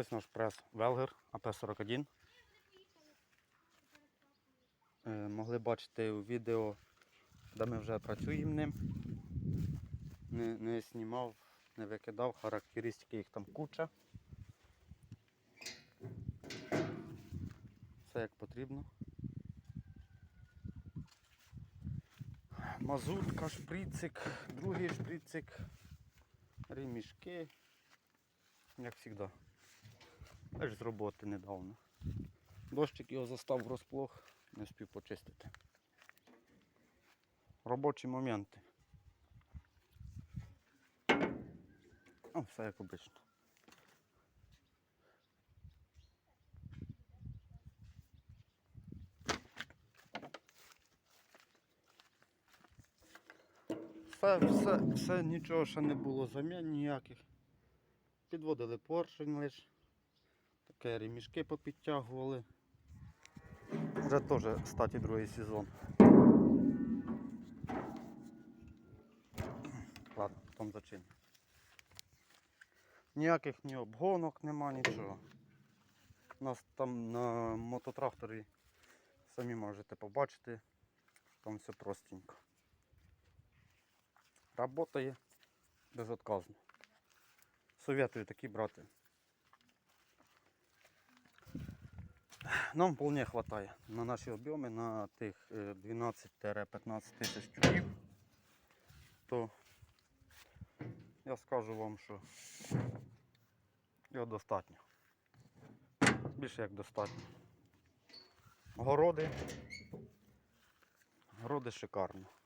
Ось наш прес Велгер АП-41. Е, Могли бачити у відео, де ми вже працюємо ним. Не, не знімав, не викидав, характеристики їх там куча. Все як потрібно. Мазутка, шприцик, другий шприцик, ремішки, як завжди. Теж з роботи недавно. Дощик його застав врозплох, не встиг почистити. Робочі моменти. О, все як обично. Все, все, все, нічого ще не було замін ніяких. Підводили поршень лише. Таке ремішки попідтягували. Вже теж, кстати, другий сезон. Ладно, потім зачиню. Ніяких ні обгонок нема, нічого. У нас там на мототракторі самі можете побачити, там все простенько. Работає безотказно. Советую такі брати. Нам вполне хватає на наші об'єми, на тих е, 12-15 тисяч тюків. То я скажу вам, що його достатньо. Більше як достатньо. Городи. Городи шикарно.